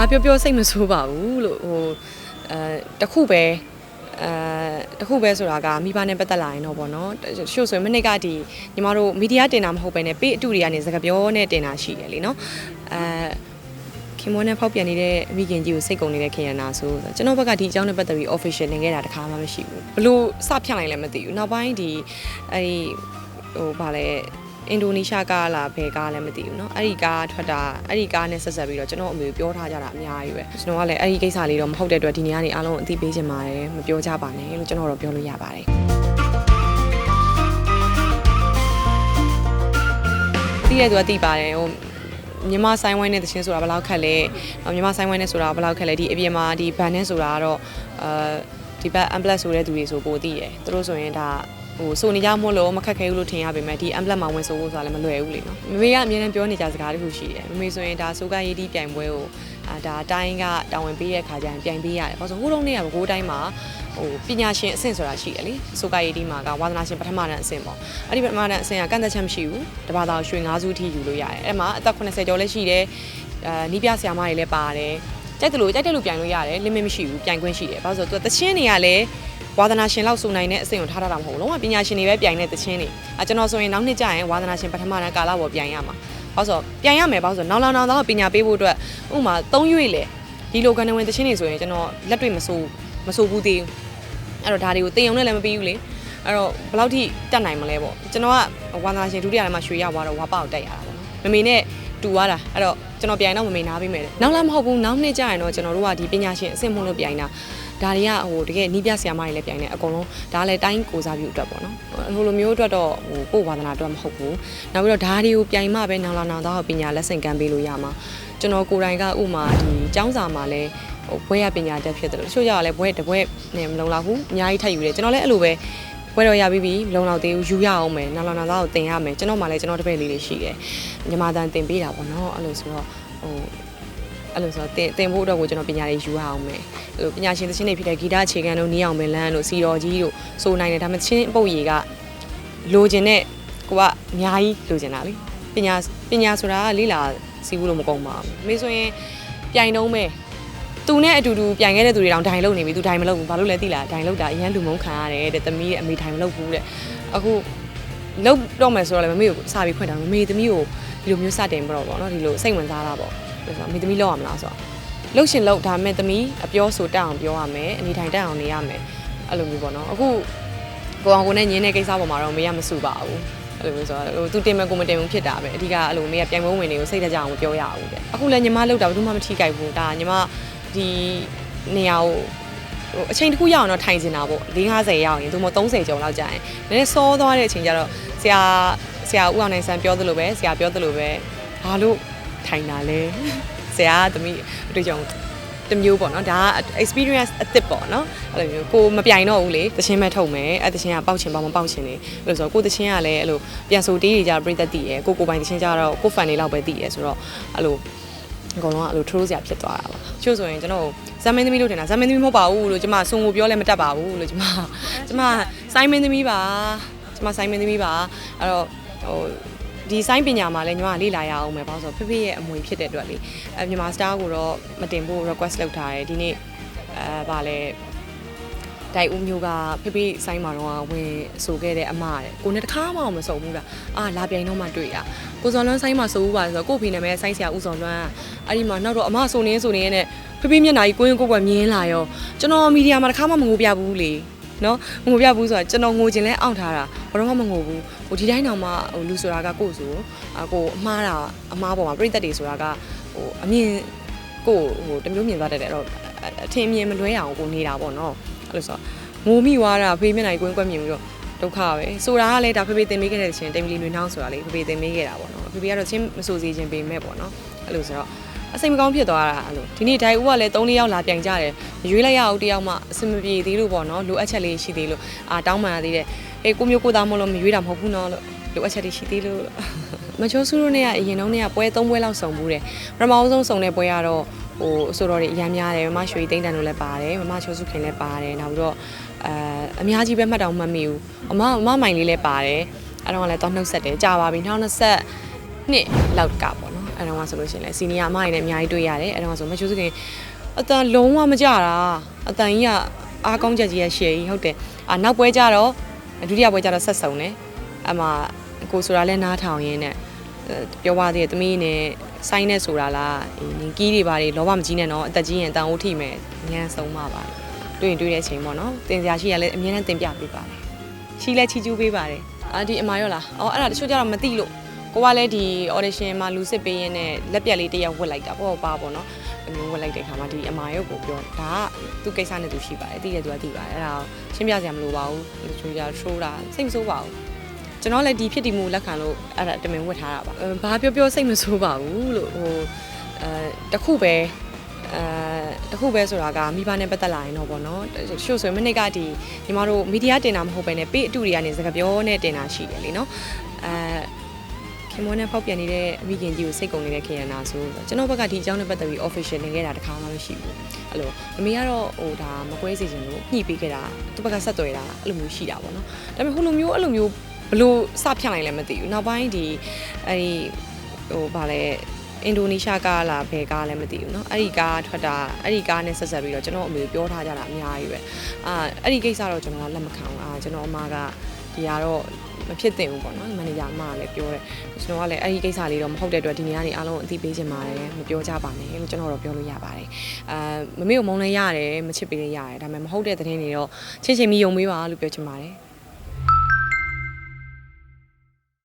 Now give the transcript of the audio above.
ဘာပြောပြောစိတ်မဆိုးပါဘူးလို့ဟိုအဲတခုပဲအဲတခုပဲဆိုတာကမိဘနဲ့ပတ်သက်လာရင်တော့ဗောနော်ရှုပ်ဆိုရင်မနစ်ကဒီညီမတို့မီဒီယာတင်တာမဟုတ်ပဲねပေးအတူတွေကနေစကားပြောနဲ့တင်တာရှိတယ်လीနော်အဲခင်မောနဲ့ဖောက်ပြန်နေတဲ့အမိခင်ကြီးကိုစိတ်ကုန်နေတဲ့ခင်ရနာဆိုကျွန်တော်ဘက်ကဒီအကြောင်းနဲ့ပတ်သက်ပြီး official နေခဲ့တာတခါမှမရှိဘူးဘလို့စဖြန့်လိုက်လည်းမသိဘူးနောက်ပိုင်းဒီအဲဒီဟိုဗာလဲ အင်ဒိုနီးရှားကားလားဘယ်ကားလဲမသိဘူးเนาะအဲ့ဒီကားထွက်တာအဲ့ဒီကားနဲ့ဆက်ဆက်ပြီးတော့ကျွန်တော်အမေပြောထားကြတာအများကြီးပဲကျွန်တော်ကလည်းအဲ့ဒီကိစ္စလေးတော့မဟုတ်တဲ့အတွက်ဒီနေ့ကနေအားလုံးအသိပေးချင်ပါတယ်မပြောကြပါနဲ့လို့ကျွန်တော်တော့ပြောလို့ရပါတယ်သိရသူကသိပါတယ်ဟိုမြန်မာဆိုင်ဝိုင်းနဲ့တချင်းဆိုတာဘယ်လောက်ခက်လဲမြန်မာဆိုင်ဝိုင်းနဲ့ဆိုတာဘယ်လောက်ခက်လဲဒီအပြင်မှာဒီဘန်နဲ့ဆိုတာကတော့အဲဒီဘက် amplet ဆိုတဲ့သူတွေဆိုပိုသိတယ်သူတို့ဆိုရင်ဒါ ဟိုစိုးနေကြမို့လို့မခက်ခဲဘူးလို့ထင်ရပေမဲ့ဒီ amplet မှာဝင်ဆိုဖို့ဆိုတာလည်းမလွယ်ဘူးလေနော်မမေကအမြဲတမ်းပြောနေကြစကားတခုရှိတယ်မမေဆိုရင်ဒါစိုးကရေးတီးပြိုင်ပွဲကိုအာဒါတိုင်းကတာဝန်ပေးတဲ့ခါကျရင်ပြိုင်ပေးရတယ်ဘာလို့ဆိုဟိုတုန်းကဘကိုးတိုင်းမှာဟိုပညာရှင်အဆင့်ဆိုတာရှိတယ်လေစိုးကရေးတီးမှာကဝါသနာရှင်ပထမတန်းအဆင့်ပေါ့အဲ့ဒီပထမတန်းအဆင့်ကကန့်သက်ချက်မရှိဘူးတပါးသားရွှေ၅စုထိယူလို့ရတယ်အဲ့မှာအသက်80ကျော်လည်းရှိတယ်အာနီးပြဆရာမတွေလည်းပါတယ် ကြိုက်တယ်လို့ကြိုက်တယ်လို့ပြိုင်လို့ရတယ် limit မရှိဘူးပြိုင်ခွင့်ရှိတယ်ဘာလို့ဆိုတော့သူကတချင်းတွေကလည်းဝါသနာရှင်လောက်စုံနိုင်တဲ့အဆင့်ကိုထားထားတာမဟုတ်ဘူးလုံးဝပညာရှင်တွေပဲပြိုင်တဲ့တချင်းတွေအဲကျွန်တော်ဆိုရင်နောက်နှစ်ကျရင်ဝါသနာရှင်ပထမတန်းကာလပေါ်ပြိုင်ရမှာဘာလို့ဆိုပြိုင်ရမယ်ဘာလို့ဆိုနောက်လောက်နောက်တော့ပညာပေးဖို့အတွက်ဥပမာ၃ရွေ့လေဒီလိုကနေဝင်တချင်းတွေဆိုရင်ကျွန်တော်လက်တွေ့မစိုးမစိုးဘူးသေးဘူးအဲ့တော့ဒါတွေကိုတင်အောင်နဲ့လည်းမပြီးဘူးလေအဲ့တော့ဘယ်လောက်ထိတက်နိုင်မလဲပေါ့ကျွန်တော်ကဝါသနာရှင်ဒုတိယလည်းမှရွှေရသွားတော့ဝါပေါက်တက်ရတာပေါ့နော်မမေနဲ့ တူသွားတာအဲ့တော့ကျွန်တော်ပြိုင်တော့မမေနာပေးမယ်နောက်လည်းမဟုတ်ဘူးနောက်နှစ်ကျရင်တော့ကျွန်တော်တို့ကဒီပညာရှင်အဆင့်မှုလို့ပြိုင်တာဒါတွေကဟိုတကယ်နီးပြဆရာမတွေလည်းပြိုင်နေအကုန်လုံးဒါလည်းတိုင်းကိုစားပြုအတွက်ပေါ့နော်ဟိုလိုမျိုးအတွက်တော့ဟိုကိုယ်ဝါသနာအတွက်မဟုတ်ဘူးနောက်ပြီးတော့ဒါတွေကိုပြိုင်မှပဲနောင်လာနောင်သားပညာလက်ဆင့်ကမ်းပေးလို့ရမှာကျွန်တော်ကိုယ်တိုင်ကဥမာဒီကျောင်းစာမှာလည်းဟိုဘွဲရပညာတတ်ဖြစ်တယ်လို့တချို့ကြတော့လည်းဘွဲတဘွဲနဲ့မလုံလောက်ဘူးအများကြီးထပ်ယူတယ်ကျွန်တော်လည်းအဲ့လိုပဲ ဘွဲတော့ရပြီးပြီလုံလောက်သေးဘူးယူရအောင်မယ်နောက်လာနောက်သားကိုတင်ရမယ်ကျွန်တော်မှလည်းကျွန်တော်တပည့်လေးတွေရှိတယ်ညီမတန်တင်ပေးတာပေါ့နော်အဲ့လိုဆိုတော့ဟိုအဲ့လိုဆိုတော့တင်တင်ဖို့အတွက်ကိုကျွန်တော်ပညာလေးယူရအောင်မယ်အဲ့လိုပညာရှင်သချင်းတွေဖြစ်တဲ့ဂီတအခြေခံတို့နီးအောင်မလန်းတို့စီတော်ကြီးတို့ဆိုနိုင်တယ်ဒါပေမဲ့ချင်းပုတ်ရည်ကလိုချင်တဲ့ကိုကအများကြီးလိုချင်တာလေပညာပညာဆိုတာကလေးလာစီးဘူးလို့မကုန်ပါဘူးအမေဆိုရင်ပြိုင်တော့မယ် သူနဲ့အတူတူပြိုင်ခဲ့တဲ့သူတွေတောင်ဒိုင်လုံနေပြီသူဒိုင်မလုံဘူးဘာလို့လဲသိလားဒိုင်လုံတာအရန်လူမုန်းခံရတယ်တဲ့သမီးရဲ့အမေဒိုင်မလုံဘူးတဲ့အခုလုံတော့မယ်ဆိုတော့လည်းမမေကိုစာပြီးဖွင့်တာမမေသမီးကိုဒီလိုမျိုးစတင်ပြတော့ပေါ့နော်ဒီလိုစိတ်ဝင်စားတာပေါ့ဆိုတော့မေသမီးလောက်ရမလားဆိုတော့လှုပ်ရှင်လှုပ်ဒါမဲ့သမီးအပြောဆိုတက်အောင်ပြောရမယ်အနေထိုင်တက်အောင်နေရမယ်အဲ့လိုမျိုးပေါ့နော်အခုကိုအောင်ကိုနဲ့ညင်းတဲ့ကိစ္စပေါ်မှာတော့မေကမဆူပါဘူးအဲ့လိုမျိုးဆိုတော့ဟိုသူတင်မဲ့ကိုမတင်ဘူးဖြစ်တာပဲအဓိကအဲ့လိုမေကပြိုင်ပွဲဝင်တွေကိုစိတ်သက်ကြအောင်မပြောရဘူးတဲ့အခုလည်းညီမလှုပ်တာဘယ်သူမှမထိကြိုက်ဘူးဒါညီမ ဒီနေရာကိုဟိုအချိန်တစ်ခုရအောင်တော့ထိုင်နေတာပေါ့50ရောက်ရင်သူမ30ကျော်လောက်ကြာရင်နည်းနည်းစောသွားတဲ့အချိန်ကျတော့ဆရာဆရာဦးအောင်နိုင်ဆန်းပြောသလိုပဲဆရာပြောသလိုပဲဘာလို့ထိုင်တာလဲဆရာကသမီးအတွေ့အကြုံတမျိုးပေါ့နော်ဒါက experience အသစ်ပေါ့နော်အဲ့လိုမျိုးကိုမပြိုင်တော့ဘူးလေတချင်းမဲ့ထုတ်မယ်အဲ့တချင်းကပေါက်ချင်ပေါက်မပေါက်ချင်လေအဲ့လိုဆိုတော့ကိုတချင်းကလည်းအဲ့လိုပြန်ဆိုတေးတွေကြပြိသက်တည်ရယ်ကိုကိုပိုင်တချင်းကြတော့ကို fan တွေလောက်ပဲတည်ရယ်ဆိုတော့အဲ့လို အကုန်လုံးကအဲ့လို troll စရာဖြစ်သွားတာပါချို့ဆိုရင်ကျွန်တော်ဇမင်းသမီးလို့ထင်တာဇမင်းသမီးမဟုတ်ပါဘူးလို့ကျွန်မစုံကိုပြောလဲမတတ်ပါဘူးလို့ကျွန်မကျွန်မစိုင်းမင်းသမီးပါကျွန်မစိုင်းမင်းသမီးပါအဲ့တော့ဟိုဒီစိုင်းပညာမှာလည်းညီမလေ့လာရအောင်ပဲဘာလို့ဆိုတော့ဖေဖေရဲ့အမွေဖြစ်တဲ့အတွက်လေအဲမြန်မာ star ကိုတော့မတင်ဖို့ request လုပ်ထားတယ်ဒီနေ့အဲဗာလဲ တိုင်ဦးမျိုးကဖေဖေဆိုင်းမှာတော့ဝင်ဆိုခဲ့တဲ့အမတဲ့ကိုနဲ့တခါမှမစုံဘူးလားအာလာပြိုင်တော့မှတွေ့ရကိုစော်လွန်းဆိုင်းမှာဆိုဘူးပါဆိုတော့ကိုဖေနာမည်ဆိုင်းဆရာဦးစော်လွန်းအဲ့ဒီမှာနောက်တော့အမဆိုနေဆိုနေနဲ့ဖေဖေမျက်နှာကြီးကိုရင်ကိုကွယ်မြင်လာရောကျွန်တော်မီဒီယာမှာတခါမှမငိုပြဘူးလေနော်ငိုပြဘူးဆိုတော့ကျွန်တော်ငိုခြင်းလဲအောင့်ထားတာဘာတော့မှမငိုဘူးဟိုဒီတိုင်းတောင်မှဟိုလူဆိုတာကကိုယ်ဆိုအကိုအမားတာအမားပေါ်မှာပြိသက်တွေဆိုတာကဟိုအမြင်ကိုဟိုတမျိုးမြင်သွားတတ်တယ်အဲ့တော့အထင်မြင်မလွဲအောင်ကိုနေတာပေါ့နော် အဲ့လိုဆိုတော့ငိုမိသွားတာဖေးမျက်နှာကြီးကိုရင်ကွက်မြင်ပြီးတော့ဒုက္ခပဲဆိုတာကလည်းဒါဖေဖေတင်ပေးခဲ့တဲ့ချင်းတိမ်မလီနွေနှောင်းဆိုတာလေဖေဖေတင်ပေးခဲ့တာပေါ့နော်ဖေဖေကတော့ချင်းမဆိုစေခြင်းပေးမဲ့ပေါ့နော်အဲ့လိုဆိုတော့အစိမ်မကောင်းဖြစ်သွားတာအဲ့လိုဒီနေ့ဒိုင်ဦးကလည်း3-4ယောက်လာပြိုင်ကြတယ်ရွေးလိုက်ရအောင်တယောက်မှအဆင်မပြေသေးလို့ပေါ့နော်လိုအပ်ချက်လေးရှိသေးလို့အာတောင်းပန်ရသေးတယ်အေးကိုမျိုးကိုသားမလို့မရွေးတာမဟုတ်ဘူးနော်လို့လိုအပ်ချက်တွေရှိသေးလို့မချိုးစုတို့နဲ့ကအရင်တော့နဲ့ကပွဲ3ပွဲလောက်စုံဘူးတယ်ပထမဆုံးစုံတဲ့ပွဲကတော့ ဟိုအဆိုတော်တွေအများများတယ်မမရွှေသိန်းတန်တို့လည်းပါတယ်မမချိုးစုခင်လည်းပါတယ်နောက်ပြီးတော့အဲအများကြီးပဲမှတ်တောင်မှတ်မိဘူးအမအမမိုင်လေးလည်းပါတယ်အဲ့တော့လည်းတော့နှုတ်ဆက်တယ်ကြာပါပြီ2020နှစ်လောက်ကပေါ့နော်အဲ့တော့ကဆိုလို့ရှိရင်လည်းစီနီယာအမတွေနဲ့အများကြီးတွေ့ရတယ်အဲ့တော့ကဆိုမချိုးစခင်အတန်လုံးဝမကြတာအတန်ကြီးကအားကောင်းချက်ကြီးရရှယ်ကြီးဟုတ်တယ်အာနောက်ပွဲကြတော့ဒုတိယပွဲကြတော့ဆက်စုံတယ်အမကိုဆိုတာလဲနားထောင်ရင်းနဲ့ပြောပါသေးတယ်သမီးနဲ့ ဆိုင်းနဲ့ဆိုတာလားနင်ကီးတွေပါတွေလောဘမကြီးနဲ့တော့အသက်ကြီးရင်တန်အိုးထိမယ်ညံဆုံးမှာပါတယ်တွေ့ရင်တွေ့တဲ့အချိန်ပေါ့နော်တင်စရာရှိရလဲအများနဲ့တင်ပြပေးပါတယ်ရှိလဲချီကျူးပေးပါတယ်အာဒီအမရောလားအော်အဲ့ဒါတချို့ကြတော့မသိလို့ကိုကလည်းဒီ audition မှာလူစစ်ပေးရင်းနဲ့လက်ပြက်လေးတစ်ယောက်ဝတ်လိုက်တာပေါ့ပါပေါ့နော်အမျိုးဝတ်လိုက်တဲ့ခါမှာဒီအမာရုပ်ကိုပြောဒါကသူ့ကိစ္စနဲ့သူရှိပါတယ်သိတယ်သူကသိပါတယ်အဲ့ဒါကိုရှင်းပြစရာမလိုပါဘူးတချို့ကြထိုးတာစိတ်မဆိုးပါဘူး ကျွန်တော်လည်းဒီဖြစ်တည်မှုလက်ခံလို့အဲ့ဒါတမင်ဝတ်ထားတာပါအဲဘာပြောပြောစိတ်မဆိုးပါဘူးလို့ဟိုအဲတခုပဲအဲတခုပဲဆိုတာကမိဘနဲ့ပတ်သက်လာရင်တော့ဗောနော်ရှုပ်ဆိုရင်မနစ်ကဒီညီမတို့မီဒီယာတင်တာမဟုတ်ပဲねပေးအတူတွေကနေစကားပြောနဲ့တင်တာရှိတယ်လीနော်အဲခင်မွန်းနဲ့ဖောက်ပြန်နေတဲ့အမိခင်ကြီးကိုစိတ်ကုန်နေတဲ့ခင်ရနာဆိုကျွန်တော်ဘက်ကဒီအကြောင်းနဲ့ပတ်သက်ပြီး official နေခဲ့တာတခါမှမရှိဘူးအဲ့လိုအမေကတော့ဟိုဒါမကွဲစေချင်လို့ညှိပေးခဲ့တာသူ့ဘက်ကဆက်သွယ်တာအဲ့လိုမျိုးရှိတာပေါ့နော်ဒါပေမဲ့ဟိုလိုမျိုးအဲ့လိုမျိုး ဘလို့စဖြတ်နိုင်လဲမသိဘူးနောက်ပိုင်းဒီအဲ့ဒီဟိုဗာလဲအင်ဒိုနီးရှားကားလားဘယ်ကားလဲမသိဘူးเนาะအဲ့ဒီကားထွက်တာအဲ့ဒီကားနဲ့ဆက်ဆက်ပြီးတော့ကျွန်တော်အမေပြောထားကြတာအများကြီးပဲအာအဲ့ဒီကိစ္စတော့ကျွန်တော်ကလက်မခံဘူးအာကျွန်တော်အမကဒီကတော့မဖြစ်သင့်ဘူးပေါ့နော်မန်နေဂျာအမကလည်းပြောတယ်ကျွန်တော်ကလည်းအဲ့ဒီကိစ္စလေးတော့မဟုတ်တဲ့အတွက်ဒီနေ့ကနေအားလုံးအသိပေးချင်ပါတယ်မပြောကြပါနဲ့လို့ကျွန်တော်တော့ပြောလို့ရပါတယ်အာမမေကိုမုန်းလဲရတယ်မချစ်ပေးလဲရတယ်ဒါပေမဲ့မဟုတ်တဲ့သတင်းတွေတော့ချင်းချင်းမီယုံမေးပါလို့ပြောချင်ပါတယ်